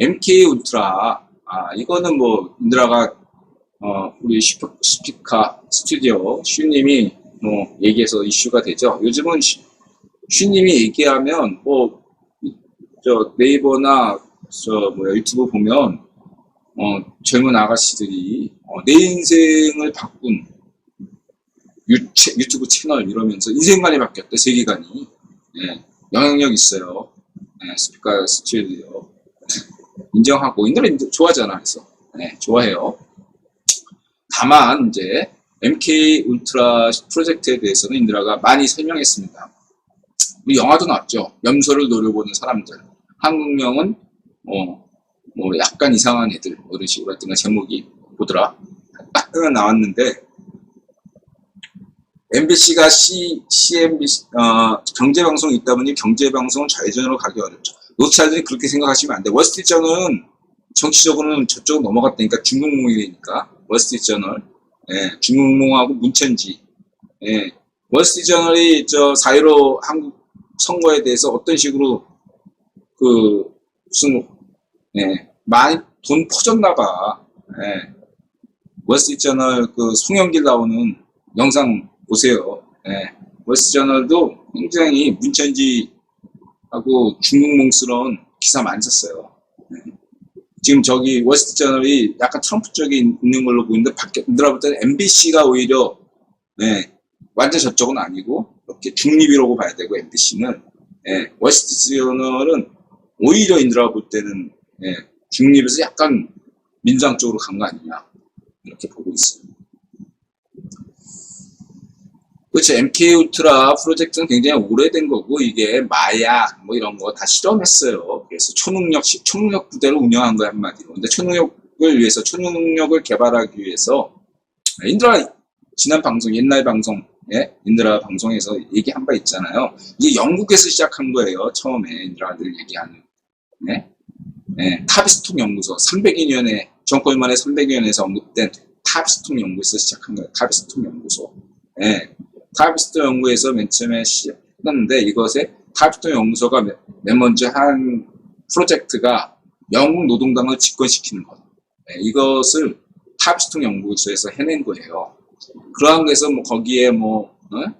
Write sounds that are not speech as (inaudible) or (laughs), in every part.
MK 울트라 아 이거는 뭐 인드라가 어 우리 슈퍼 스피카 스튜디오 슈님이 뭐 얘기해서 이슈가 되죠. 요즘은 슈- 슈님이 얘기하면 뭐 저 네이버나 저 뭐야 유튜브 보면 어 젊은 아가씨들이 어, 내 인생을 바꾼 유, 유튜브 채널 이러면서 인생관이 바뀌었대 세계관이 예, 영향력 있어요. 예, 스피카 스튜디오 인정하고 인들은 인정- 좋아하잖아 그래서 네, 좋아해요. 다만 이제 MK 울트라 프로젝트에 대해서는 인드라가 많이 설명했습니다. 우리 영화도 나왔죠. 염소를 노려보는 사람들. 한국명은 어, 뭐 약간 이상한 애들 뭐 이런 식으로 했던 거 제목이 뭐더라? 딱 나왔는데 MBC가 C, CNBC 어, 경제방송이 있다 보니 경제방송은 좌회전으로 가기 어렵죠. 노차들이 그렇게 생각하시면 안 돼. 월스트리트저널은 정치적으로는 저쪽 넘어갔다니까 중국몽이니까 월스트리트저널 예, 중국몽하고 문천지 예, 월스트리트저널이 저 사이로 한국 선거에 대해서 어떤 식으로 그 무슨 예, 많이 돈 퍼졌나 봐. 예. 월스트리트저널 그 송영길 나오는 영상 보세요. 예. 월스트리트저널도 굉장히 문천지 하고 중국몽스러운 기사 많이 썼어요. 예. 지금 저기 월스트리트저널이 약간 트럼프 쪽에 있는 걸로 보이는데 밖에 들어 볼 때는 MBC가 오히려 예, 완전 저쪽은 아니고 이렇게 중립이라고 봐야 되고 MBC는 예, 월스트리트저널은 오히려 인드라 볼 때는 예, 중립에서 약간 민주당 쪽으로 간 거 아니냐 이렇게 보고 있어요. 그렇죠. MK 울트라 프로젝트는 굉장히 오래된 거고 이게 마약 뭐 이런 거 다 실험했어요. 그래서 초능력 시- 초능력 부대를 운영한 거야 한마디로. 근데 초능력을 위해서 초능력을 개발하기 위해서 인드라 지난 방송 옛날 방송 예 인드라 방송에서 얘기한 바 있잖아요. 이게 영국에서 시작한 거예요. 처음에 인드라들 얘기하는. 네? 예, 타비스톡 연구소 300여 년에 정권 만에 300여 년에서 언급된 타비스톡 연구에서 시작한 거예요. 타비스톡 연구소. 예, 타비스톡 연구에서 맨 처음에 시작했는데 이것에 타비스톡 연구소가 맨- 맨 먼저 한 프로젝트가 영국 노동당을 집권시키는 것. 예, 이것을 타비스톡 연구소에서 해낸 거예요. 그러한 거에서 뭐 거기에 뭐, 어?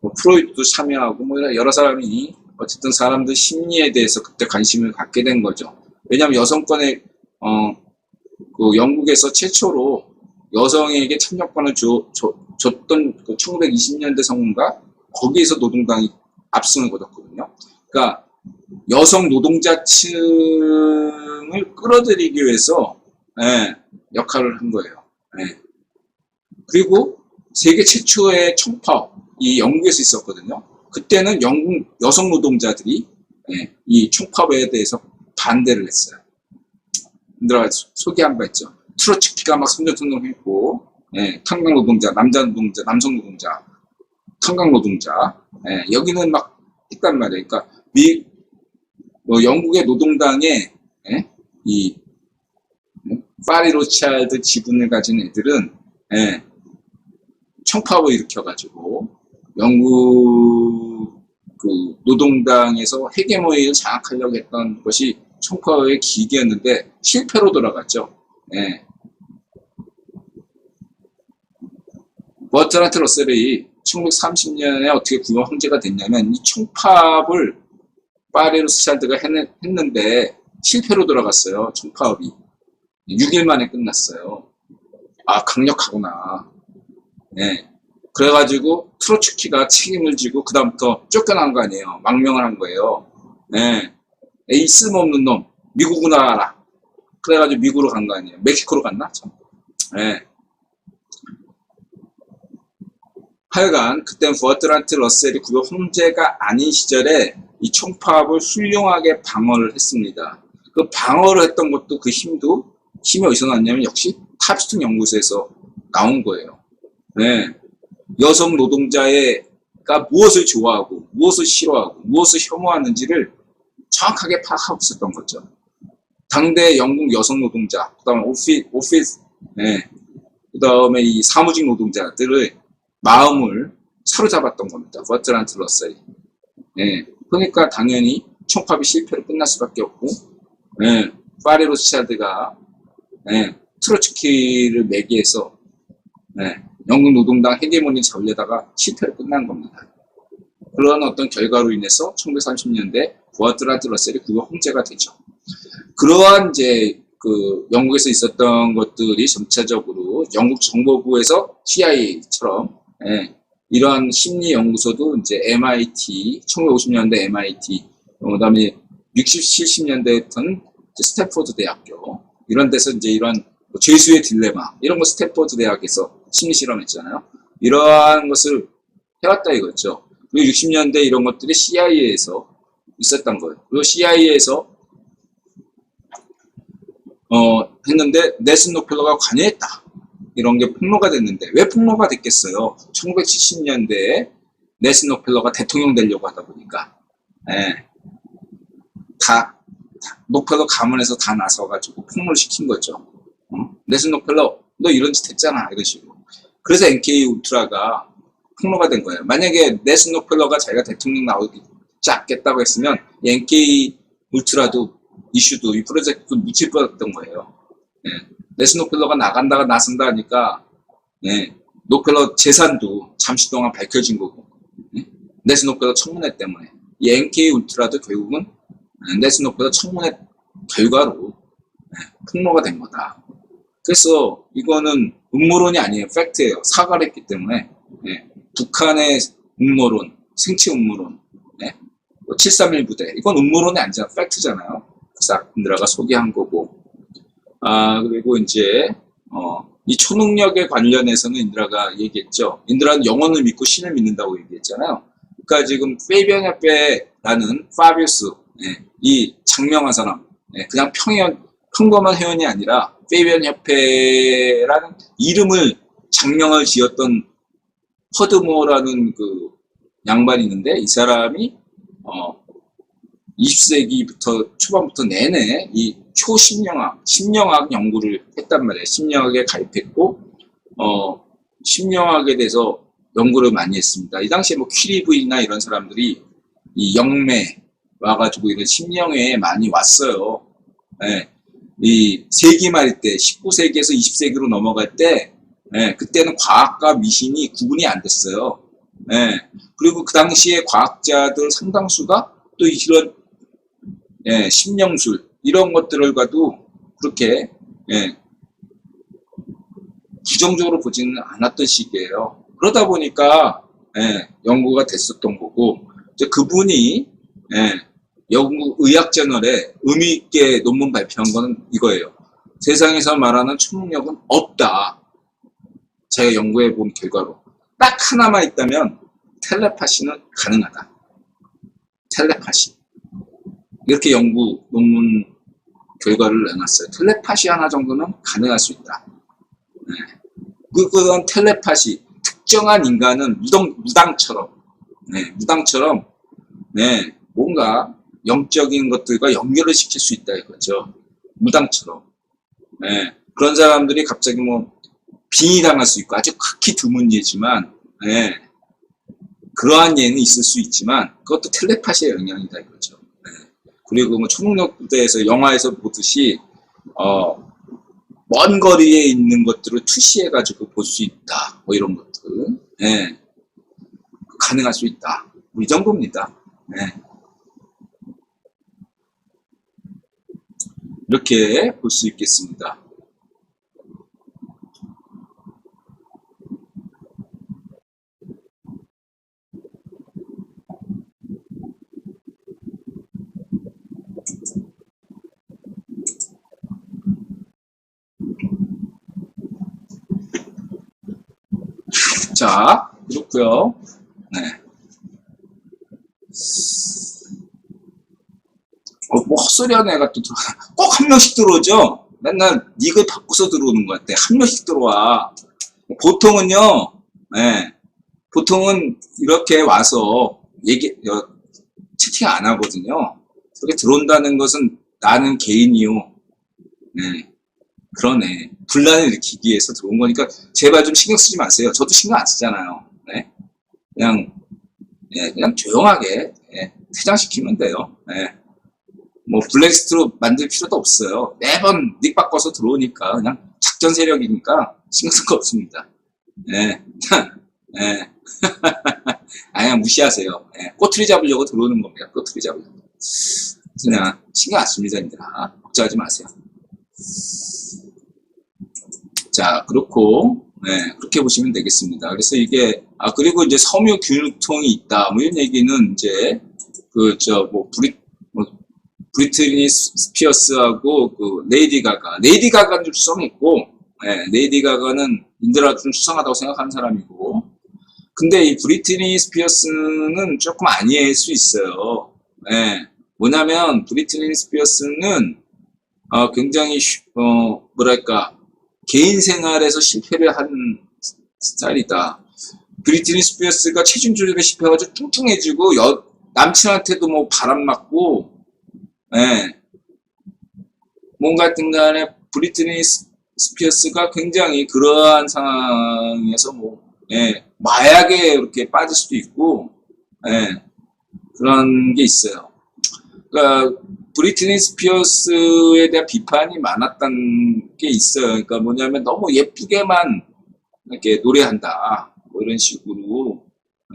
뭐 프로이트도 참여하고 뭐 여러 사람이 어쨌든 사람들 심리에 대해서 그때 관심을 갖게 된 거죠. 왜냐하면 여성권에 어, 그 영국에서 최초로 여성에게 참여권을 줘, 줘, 줬던 그 1920년대 성인가 거기에서 노동당이 압승을 거뒀거든요. 그러니까 여성 노동자층을 끌어들이기 위해서 예, 역할을 한 거예요. 예. 그리고 세계 최초의 총파업 이 영국에서 있었거든요. 그때는 영국 여성 노동자들이 예, 이 총파업에 대해서 반대를 했어요. 들어 소개한 바 있죠. 트로츠키가 막 선전선동했고, 예, 탄광 노동자, 남자 노동자, 남성 노동자, 탄광 노동자, 예, 여기는 막 했단 말이에요. 그러니까 미, 뭐 영국의 노동당에 예, 이 뭐, 파리 로치알드 지분을 가진 애들은 예, 청파업을 일으켜가지고 영국 그 노동당에서 헤게모니를 장악하려고 했던 것이 청파업의 기기였는데 실패로 돌아갔죠. 예. 버트란트 러셀이 1930년에 어떻게 구형 황제가 됐냐면 이 총파업을 파리로 스찰드가 했는데 실패로 돌아갔어요. 총파업이 6일 만에 끝났어요. 아 강력하구나. 예. 그래가지고 트로츠키가 책임을 지고 그 다음부터 쫓겨난 거 아니에요. 망명을 한 거예요. 예. 에이 쓸모없는 놈 미국으로 나가라. 그래가지고 미국으로 간 거 아니에요. 멕시코로 갔나? 참. 예. 하여간 그땐 버트란트 러셀이 구역 황제가 아닌 시절에 이 총파업을 훌륭하게 방어를 했습니다. 그 방어를 했던 것도 그 힘도 힘이 어디서 났냐면 역시 탑스톤 연구소에서 나온 거예요. 네. 여성 노동자가 무엇을 좋아하고 무엇을 싫어하고 무엇을 혐오하는지를 정확하게 파악하고 있었던 거죠. 당대 영국 여성 노동자, 그다음에 오피, 오피스, 네. 그다음에 이 사무직 노동자들의 마음을 사로잡았던 겁니다. 버트란트 러셀이. 네. 그러니까 당연히 총파업이 실패로 끝날 수밖에 없고, 네. 파리 로스차일드가 예, 트로츠키를 매개해서 예, 영국 노동당 헤게모니 잡으려다가 실패로 끝난 겁니다. 그런 어떤 결과로 인해서 1930년대 보아트란트 러셀이 국어 홍제가 되죠. 그러한 이제 그 영국에서 있었던 것들이 점차적으로 영국 정보부에서 CIA처럼 예, 이러한 심리 연구소도 이제 MIT 1950년대 MIT 어, 그다음에 60, 70년대 했던 스태포드 대학교 이런 데서 이제 이런 뭐 죄수의 딜레마 이런 거 스태포드 대학에서 심리 실험했잖아요. 이러한 것을 해왔다 이거죠. 그리고 60년대 이런 것들이 CIA에서 있었던 거예요. 그리고 CIA에서 어, 했는데 넬슨 로펠러가 관여했다. 이런 게 폭로가 됐는데 왜 폭로가 됐겠어요? 1970년대에 넬슨 로펠러가 대통령 되려고 하다 보니까 예, 다, 다 로펠러 가문에서 다 나서가지고 폭로를 시킨 거죠. 어? 넬슨 로펠러 너 이런 짓 했잖아 이런 식으로. 그래서 NK 울트라가 폭로가 된 거예요. 만약에 넬슨 로펠러가 자기가 대통령 나오기 짰겠다고 했으면 이 NK 울트라도 이슈도 이 프로젝트도 묻힐 뻔했던 거예요. 예. 넬슨 로펠러가 나간다가 나선다 하니까 예. 로펠러 재산도 잠시 동안 밝혀진 거고 예. 넬슨 로펠러 청문회 때문에 이 NK 울트라도 결국은 로펠러 청문회 결과로 예, 폭로가 된 거다. 그래서 이거는 음모론이 아니에요. 팩트예요. 사과를 했기 때문에 예. 북한의 음모론, 생체 음모론, 예. 731 부대 이건 음모론이 아니잖아. 팩트잖아요. 싹 인드라가 소개한 거고 아 그리고 이제 어, 이 초능력에 관련해서는 인드라가 얘기했죠. 인드라는 영혼을 믿고 신을 믿는다고 얘기했잖아요. 그러니까 지금 페이비안 협회라는 파비우스 예, 이 장명한 사람 예, 그냥 평현 평범한 회원이 아니라 페이비안 협회라는 이름을 장명을 지었던 허드모어라는 그 양반이 있는데 이 사람이 어 20세기부터 초반부터 내내 이 초심령학, 심령학 연구를 했단 말이에요. 심령학에 가입했고, 어, 심령학에 대해서 연구를 많이 했습니다. 이 당시에 뭐 퀴리브이나 이런 사람들이 이 영매 와가지고 이런 심령회에 많이 왔어요. 예. 이 세기 말 때, 19세기에서 20세기로 넘어갈 때, 예, 그때는 과학과 미신이 구분이 안 됐어요. 예. 그리고 그 당시에 과학자들 상당수가 또 이런 예, 심령술 이런 것들을과도 그렇게 예, 부정적으로 보지는 않았던 시기예요. 그러다 보니까 예, 연구가 됐었던 거고 이제 그분이 예, 영국 의학 저널에 의미 있게 논문 발표한 거는 이거예요. 세상에서 말하는 초능력은 없다. 제가 연구해 본 결과로 딱 하나만 있다면 텔레파시는 가능하다. 텔레파시. 이렇게 연구 논문 결과를 내놨어요. 텔레파시 하나 정도는 가능할 수 있다. 네. 그건 텔레파시 특정한 인간은 무당, 무당처럼 네, 무당처럼 네, 뭔가 영적인 것들과 연결을 시킬 수 있다 이거죠. 무당처럼 네, 그런 사람들이 갑자기 뭐 빙의 당할 수 있고 아주 극히 드문 예지만 네, 그러한 예는 있을 수 있지만 그것도 텔레파시의 영향이다 이거죠. 그리고 뭐 초능력 부대에서 영화에서 보듯이 어, 먼 거리에 있는 것들을 투시해 가지고 볼 수 있다. 뭐 이런 것들. 예. 가능할 수 있다. 뭐 이 정도입니다. 예. 이렇게 볼 수 있겠습니다. 자, 그렇고요. 네. 어, 뭐 헛소리하는 애가 또. (laughs) 꼭 한 명씩 들어오죠? 맨날 닉을 바꿔서 들어오는 것 같아. 한 명씩 들어와. 보통은요, 네. 보통은 이렇게 와서 얘기, 어, 채팅 안 하거든요. 그렇게 들어온다는 것은 나는 개인이요. 네. 그러네. 분란을 일으키기 위해서 들어온 거니까 제발 좀 신경 쓰지 마세요. 저도 신경 안 쓰잖아요. 네. 그냥 예, 그냥 조용하게 예, 퇴장시키면 돼요. 예. 뭐 블랙리스트로 만들 필요도 없어요. 매번 닉 바꿔서 들어오니까 그냥 작전 세력이니까 신경 쓸 거 없습니다. 예, (laughs) 예. (laughs) 아니야 무시하세요. 예, 꼬투리 잡으려고 들어오는 겁니다. 꼬투리 잡으려고. 그냥 신경 안 씁니다, 얘들아. 걱정하지 마세요. 자, 그렇고, 네, 그렇게 보시면 되겠습니다. 그래서 이게, 아, 그리고 이제 섬유 균통이 있다. 뭐 이런 얘기는 이제, 그, 저, 뭐, 브리, 뭐, 브리트니 스피어스하고 그, 레이디 가가. 레이디 가가는 좀 수상했고, 네, 레이디 가가는 인드라 좀 수상하다고 생각하는 사람이고, 근데 이 브리트니 스피어스는 조금 아니할 수 있어요. 예. 뭐냐면, 브리트니 스피어스는, 어, 굉장히, 쉬- 어, 뭐랄까, 개인 생활에서 실패를 한 스타일이다. 브리트니 스피어스가 체중 조절에 실패해가지고 뚱뚱해지고, 여, 남친한테도 뭐 바람 맞고, 예. 뭔가 하여튼 간에 브리트니 스- 스피어스가 굉장히 그러한 상황에서 뭐, 예, 마약에 이렇게 빠질 수도 있고, 예, 그런 게 있어요. 그러니까 브리트니 스피어스에 대한 비판이 많았던 게 있어요. 그러니까 뭐냐면 너무 예쁘게만 이렇게 노래한다. 뭐 이런 식으로,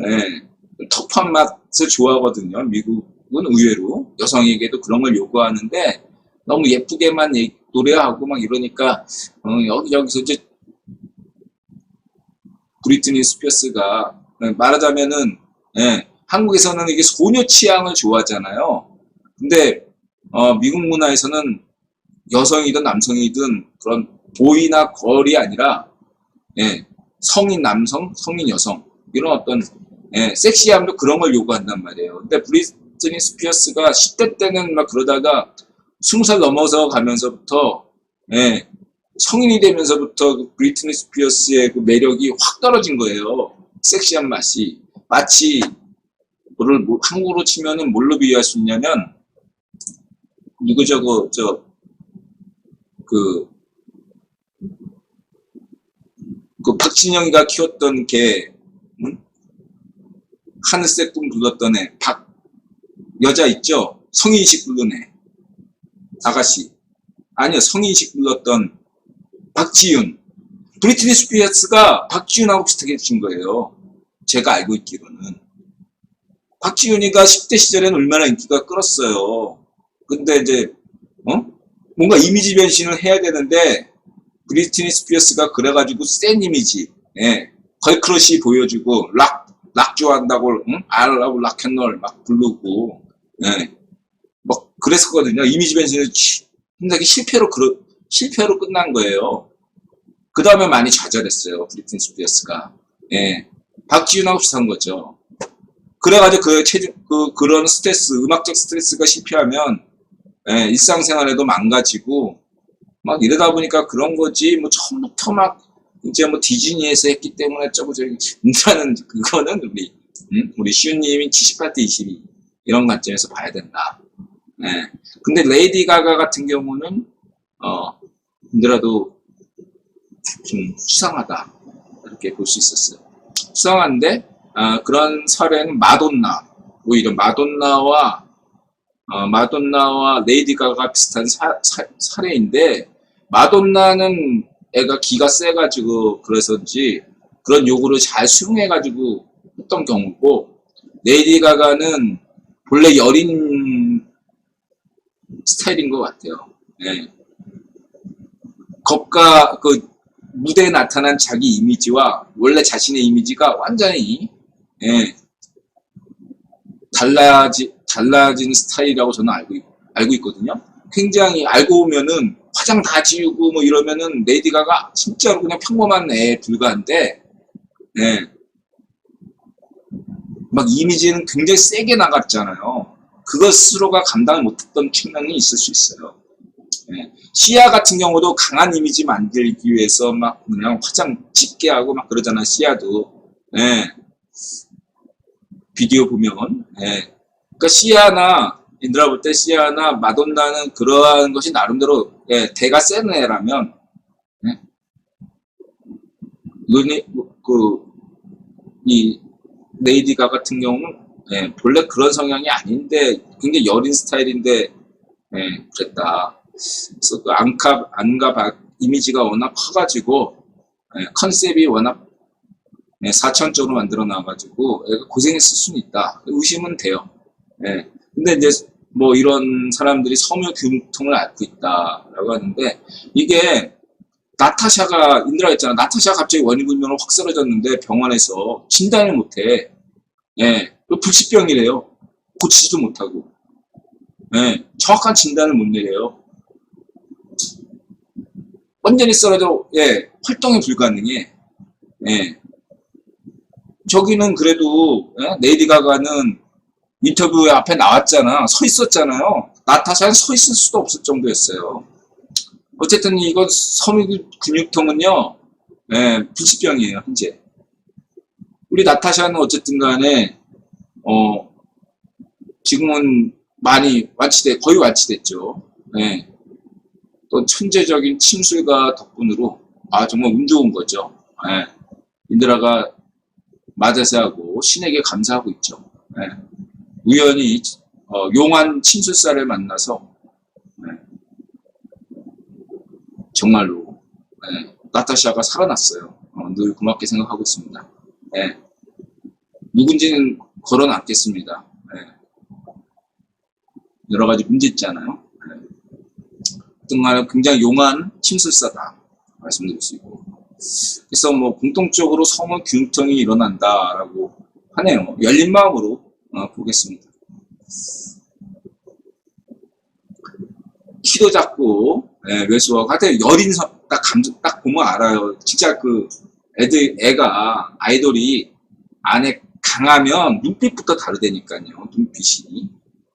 예, 터프한 맛을 좋아하거든요. 미국은 의외로 여성에게도 그런 걸 요구하는데 너무 예쁘게만 얘- 노래하고 막 이러니까 어, 여기 여기서 이제 브리트니 스피어스가 예, 말하자면은 예, 한국에서는 이게 소녀 취향을 좋아하잖아요. 근데 어, 미국 문화에서는 여성이든 남성이든 그런 보이나 걸이 아니라 예, 성인 남성, 성인 여성 이런 어떤 예, 섹시함도 그런 걸 요구한단 말이에요. 근데 브리트니 스피어스가 10대 때는 막 그러다가 20살 넘어서 가면서부터 예, 성인이 되면서부터 그 브리트니 스피어스의 그 매력이 확 떨어진 거예요. 섹시한 맛이 마치 뭐를 뭐- 한국으로 치면은 뭘로 비유할 수 있냐면 누구 저거 저그 그 박진영이가 키웠던 개 응? 하늘색 꿈 불렀던 애 박 여자 있죠? 성인식 부른 애 아가씨. 아니요 성인식 불렀던 박지윤. 브리트니 스피어스가 박지윤하고 비슷하게 생긴 거예요. 제가 알고 있기로는. 박지윤이가 10대 시절에는 얼마나 인기가 끌었어요 근데 이제 어 뭔가 이미지 변신을 해야 되는데 브리트니 스피어스가 그래가지고 센 이미지 예 걸크러쉬 보여주고 락 락 좋아한다고 응? 알라고 락앤롤 막 부르고 예. 막 그랬었거든요. 이미지 변신을 힘들게 실패로 그러, 실패로 끝난 거예요. 그 다음에 많이 좌절했어요. 브리트니 스피어스가. 예. 박지윤하고 비슷한 거죠. 그래가지고 그 체중, 그, 그런 스트레스, 음악적 스트레스가 실패하면, 예, 일상생활에도 망가지고, 막 이러다 보니까 그런 거지, 뭐 처음부터 막, 이제 뭐 디즈니에서 했기 때문에 저거 저기, 인자는 그거는 우리, 음? 우리 시우님이 78대 22. 이런 관점에서 봐야 된다. 예. 근데 레이디 가가 같은 경우는 어 힘들어도 좀 수상하다 이렇게 볼 수 있었어요. 수상한데 아, 그런 사례는 마돈나 오히려 마돈나와 어, 마돈나와 레이디 가가 비슷한 사, 사, 사례인데 마돈나는 애가 기가 세가지고 그래서인지 그런 요구를 잘 수용해가지고 했던 경우고 레이디 가가는 본래 여린 스타일인 것 같아요. 예. 겉과 그 무대에 나타난 자기 이미지와 원래 자신의 이미지가 완전히 예, 달라지 달라진 스타일이라고 저는 알고 있, 알고 있거든요. 굉장히 알고 보면은 화장 다 지우고 뭐 이러면은 레이디 가가 진짜로 그냥 평범한 애 불과한데 예. 막 이미지는 굉장히 세게 나갔잖아요. 그것 스스로가 감당을 못했던 측면이 있을 수 있어요. 예. 시아 같은 경우도 강한 이미지 만들기 위해서 막 그냥 화장 짙게 하고 막 그러잖아, 시아도. 예. 비디오 보면. 예. 그러니까 시아나, 인드라 볼 때 시아나 마돈나는 그러한 것이 나름대로 예, 대가 센 애라면, 예. 이거는 그, 이 레이디가 같은 경우는 예, 본래 그런 성향이 아닌데 굉장히 여린 스타일인데 예, 그랬다. 그래서 그 안카 안가 바- 이미지가 워낙 커가지고 예, 컨셉이 워낙 예, 사천적으로 만들어 놔가지고 고생했을 수는 있다. 의심은 돼요. 예. 근데 이제 뭐 이런 사람들이 섬유 교통을 앓고 있다라고 하는데 이게 나타샤가 인드라 있잖아. 나타샤가 갑자기 원인불명으로 확 쓰러졌는데 병원에서 진단을 못해. 예, 그 불치병이래요. 고치지도 못하고. 예, 정확한 진단을 못 내려요. 완전히 쓰러져, 예, 활동이 불가능해. 예. 저기는 그래도, 예, 레이디 가가는 인터뷰 앞에 나왔잖아. 서 있었잖아요. 나타샤는 서 있을 수도 없을 정도였어요. 어쨌든 이건 섬유 근육통은요, 예, 불치병이에요, 현재. 우리 나타샤는 어쨌든 간에, 어, 지금은 많이 완치돼, 거의 완치됐죠. 예. 또 천재적인 침술가 덕분으로, 아, 정말 운 좋은 거죠. 예. 인드라가 마자세하고 신에게 감사하고 있죠. 예. 우연히, 어, 용한 침술사를 만나서, 예. 정말로, 예. 나타샤가 살아났어요. 어, 늘 고맙게 생각하고 있습니다. 예. 누군지는 걸어놨겠습니다. 예. 여러 가지 문제 있잖아요. 등간에 굉장히 용한 침술사다 말씀드릴 수 있고 그래서 뭐 공통적으로 성은 균통이 일어난다라고 하네요. 열린 마음으로 어, 보겠습니다. 키도 작고 예, 외수하고 하여튼 여린 성, 딱 감정 딱 보면 알아요. 진짜 그 애들 애가 아이돌이 안에 강하면 눈빛부터 다르다니까요. 눈빛이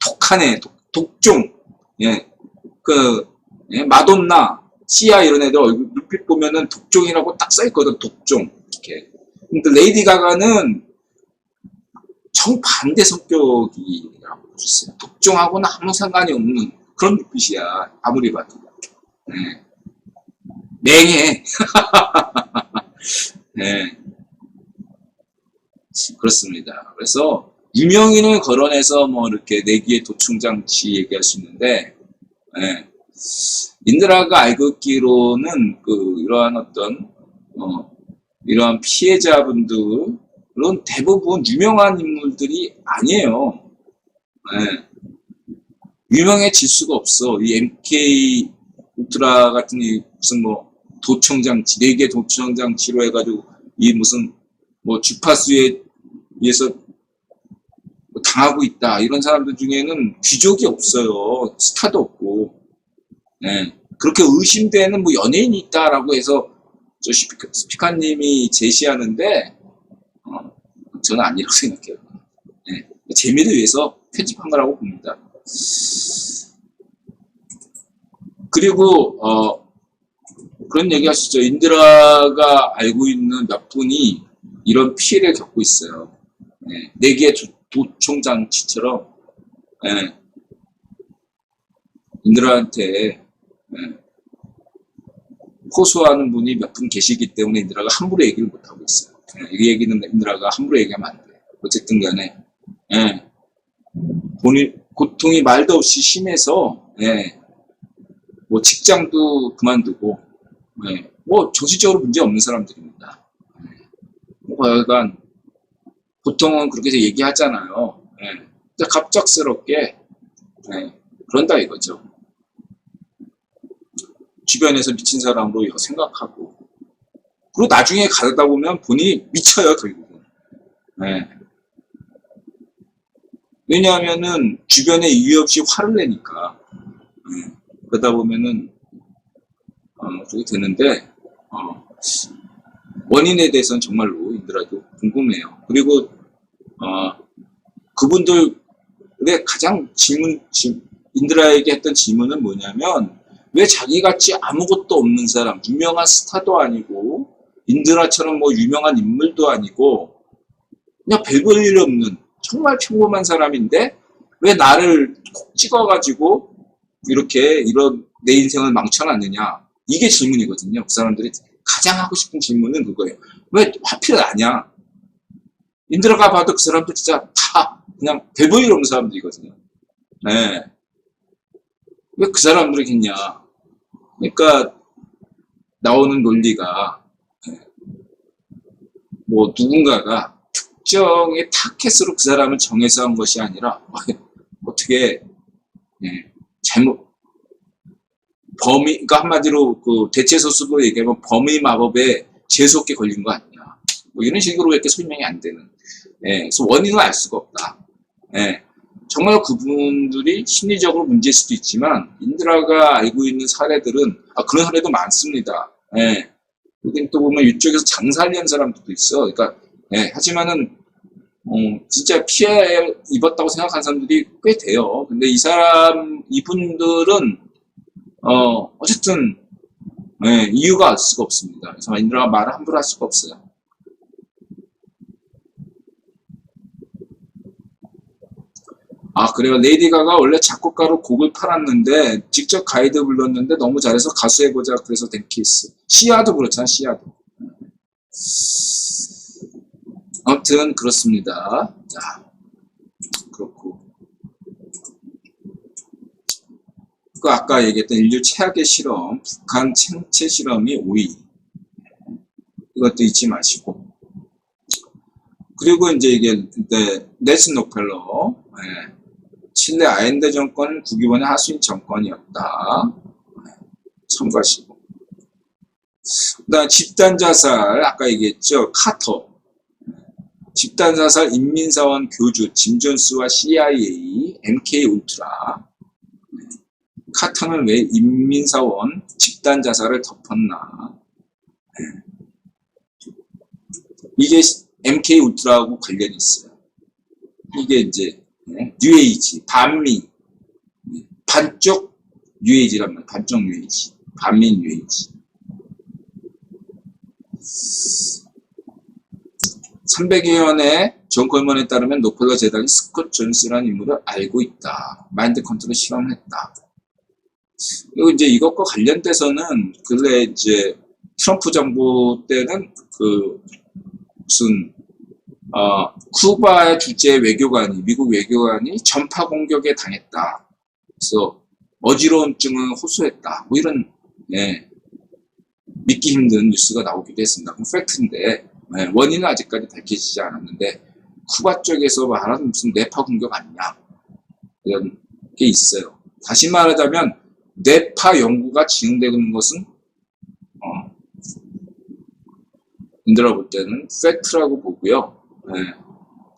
독하네, 독, 독종. 예, 그 예, 마돈나, 시아 이런 애들 얼굴 눈빛 보면은 독종이라고 딱 써있거든. 독종 이렇게. 근데 레이디 가가는 정반대 성격이라고 보셨어요. 독종하고는 아무 상관이 없는 그런 눈빛이야. 아무리 봐도. 예. 맹해. (laughs) 네. 그렇습니다. 그래서 유명인을 거론해서 뭐 이렇게 내기의 도충장치 얘기할 수 있는데, 예. 인드라가 알고 있기로는 그 이러한 어떤 어, 이러한 피해자분들 은 대부분 유명한 인물들이 아니에요. 예. 유명해질 수가 없어. 이 MK 울트라 같은 이 무슨 뭐 도청장치, 네개 도청장치로 해가지고 이 무슨 뭐 주파수에 의해서 뭐 당하고 있다. 이런 사람들 중에는 귀족이 없어요. 스타도 없고. 예. 그렇게 의심되는 뭐 연예인이 있다라고 해서 저 스피카, 스피카님이 제시하는데, 어, 저는 아니라고 (laughs) 생각해요. 예. 재미를 위해서 편집한 거라고 봅니다. 그리고, 어, 그런 얘기 하시죠. 인드라가 알고 있는 몇 분이 이런 피해를 겪고 있어요. 예. 네 개의 도- 도청장치처럼, 예. 인드라한테 예. 호소하는 분이 몇 분 계시기 때문에 인드라가 함부로 얘기를 못하고 있어요. 예, 이 얘기는 인드라가 함부로 얘기하면 안 돼요. 어쨌든 간에, 예. 본인, 고통이 말도 없이 심해서, 예. 뭐 직장도 그만두고, 예. 뭐 정신적으로 문제 없는 사람들입니다. 예. 뭐 약간, 보통은 그렇게 얘기하잖아요. 예. 근데 갑작스럽게, 예. 그런다 이거죠. 주변에서 미친 사람으로 생각하고 그리고 나중에 가다 보면 본인이 미쳐요 결국은 네. 왜냐하면은 주변에 이유 없이 화를 내니까 네. 그러다 보면은 어, 그렇게 되는데 어, 원인에 대해서는 정말로 인들아도 궁금해요 그리고 어, 그분들의 가장 질문 질- 인드라에게 했던 질문은 뭐냐면 왜 자기 같이 아무것도 없는 사람, 유명한 스타도 아니고, 인드라처럼 뭐 유명한 인물도 아니고, 그냥 별볼 일 없는, 정말 평범한 사람인데, 왜 나를 콕 찍어가지고, 이렇게, 이런 내 인생을 망쳐놨느냐. 이게 질문이거든요. 그 사람들이 가장 하고 싶은 질문은 그거예요. 왜 하필 나냐? 인드라가 봐도 그 사람들 진짜 다 그냥 별볼 일 없는 사람들이거든요. 네. 왜 그 사람들이 했냐? 그러니까 나오는 논리가 예, 뭐 누군가가 특정의 타켓으로 그 사람을 정해서 한 것이 아니라 (laughs) 어떻게 예, 잘못 범위 그러니까 한마디로 그 대체 소수로 얘기하면 범위 마법에 재수없게 걸린 거 아니냐. 뭐 이런 식으로 이렇게 설명이 안 되는. 예, 그래서 원인을 알 수가 없다. 예, 정말 그분들이 심리적으로 문제일 수도 있지만 인드라가 알고 있는 사례들은 아, 그런 사례도 많습니다. 예, 여긴 또 보면 이쪽에서 장사하려는 사람들도 있어 그러니까 예, 하지만은 어, 진짜 피해 입었다고 생각하는 사람들이 꽤 돼요. 근데 이 사람, 이분들은, 어, 어쨌든, 예, 이유가 알 수가 없습니다. 그래서 인드라가 말을 함부로 할 수가 없어요. 아, 그래요. 레이디 가가 원래 작곡가로 곡을 팔았는데, 직접 가이드 불렀는데 너무 잘해서 가수 해보자. 그래서 된 케이스. 시아도 그렇잖아, 시아도. 아무튼 그렇습니다. 자, 그렇고 그 아까 얘기했던 인류 최악의 실험, 북한 생체 실험이 5위. 이것도 잊지 마시고. 그리고 이제 이게 네, 넬슨 노펠러, 예, 칠레 아엔데 정권은 국기본의 하수인 정권이었다. 예, 참고하시고. 그다음 집단 자살 아까 얘기했죠? 카터 집단사살 인민사원 교주 짐존스와 CIA, MK 울트라. 카터는 왜 인민사원 집단자살을 덮었나? 이게 MK 울트라하고 관련이 있어요. 이게 이제 뉴에이지, 반미. 반쪽 뉴에이지란 말이에요 반쪽 뉴에이지. 반미 뉴에이지. 300여 년의 존 콜먼에 따르면 노펠러 재단이 스콧 존스라는 인물을 알고 있다. 마인드 컨트롤 실험을 했다. 그리고 이제 이것과 관련돼서는 근래 이제 트럼프 정부 때는 그 무슨 어, 쿠바의 주재 외교관이 미국 외교관이 전파 공격에 당했다. 그래서 어지러움증을 호소했다. 뭐 이런 예, 믿기 힘든 뉴스가 나오기도 했습니다. 팩트인데 네, 원인은 아직까지 밝혀지지 않았는데 쿠바 쪽에서 말하는 무슨 뇌파 공격 아니냐 이런 게 있어요. 다시 말하자면 뇌파 연구가 진행되고 있는 것은 어, 흔들어 볼 때는 팩트라고 보고요. 네.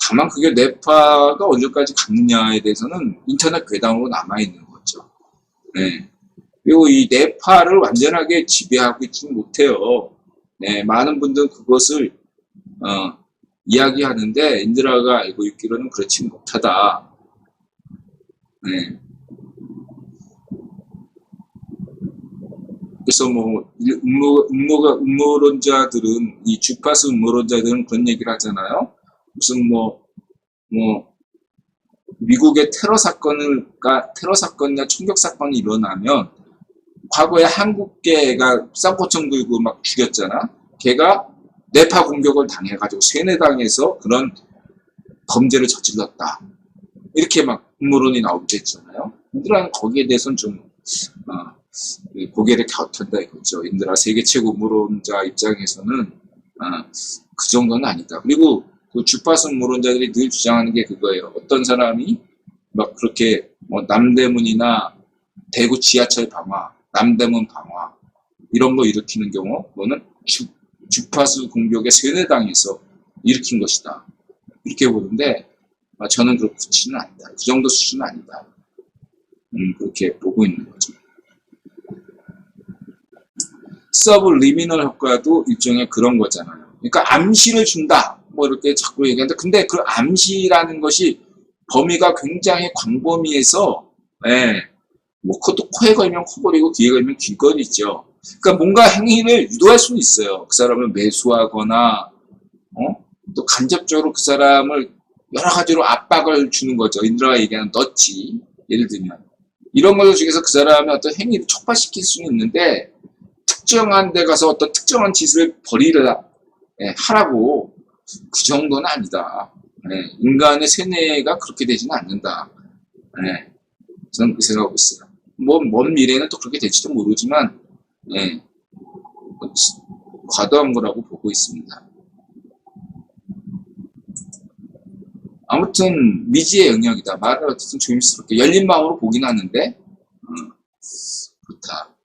다만 그게 뇌파가 언제까지 갔느냐에 대해서는 인터넷 괴담으로 남아있는 거죠. 네. 그리고 이 뇌파를 완전하게 지배하고 있지는 못해요. 네, 많은 분들은 그것을 어, 이야기하는데 인드라가 알고 있기로는 그렇지 못하다. 네. 그래서 뭐 음모, 음모가 음모론자들은 이 주파수 음모론자들은 그런 얘기를 하잖아요. 무슨 뭐 뭐 미국의 테러 사건을 테러 사건이나 총격 사건이 일어나면 과거에 한국계가 쌍코총 들고 막 죽였잖아. 걔가 내파 공격을 당해가지고 세뇌당해서 그런 범죄를 저질렀다. 이렇게 막 음모론이 나오기도 했잖아요. 인드라는 거기에 대해서는 좀 어, 고개를 갸웃한다 이거죠. 인드라 세계 최고 음모론자 입장에서는 어, 그 정도는 아니다. 그리고 그 주파수 음모론자들이 늘 주장하는 게 그거예요. 어떤 사람이 막 그렇게 뭐 남대문이나 대구 지하철 방화, 남대문 방화 이런 거 일으키는 경우 그거는 주, 주파수 공격에 세뇌당해서 일으킨 것이다. 이렇게 보는데 아, 저는 그렇지는 않다. 그 정도 수준은 아니다. 음, 그렇게 보고 있는 거죠. 서브 리미널 효과도 일종의 그런 거잖아요. 그러니까 암시를 준다. 뭐 이렇게 자꾸 얘기하는데 근데 그 암시라는 것이 범위가 굉장히 광범위해서 예, 뭐 그것도 코에 걸면 코걸이고 귀에 걸면 귀걸이죠. 그러니까 뭔가 행위를 유도할 수는 있어요. 그 사람을 매수하거나 어? 또 간접적으로 그 사람을 여러 가지로 압박을 주는 거죠. 인드라가 얘기하는 너치 예를 들면 이런 것 중에서 그 사람의 어떤 행위를 촉발시킬 수는 있는데 특정한 데 가서 어떤 특정한 짓을 벌이라 예, 하라고 그 정도는 아니다. 예, 인간의 세뇌가 그렇게 되지는 않는다. 예, 저는 그 생각하고 있어요. 뭐, 먼 미래는 또 그렇게 될지도 모르지만, 지- 과도한 거라고 보고 있습니다. 아무튼 미지의 영역이다. 말을 어쨌든 조심스럽게 열린 마음으로 보긴 하는데, 음, 그렇다.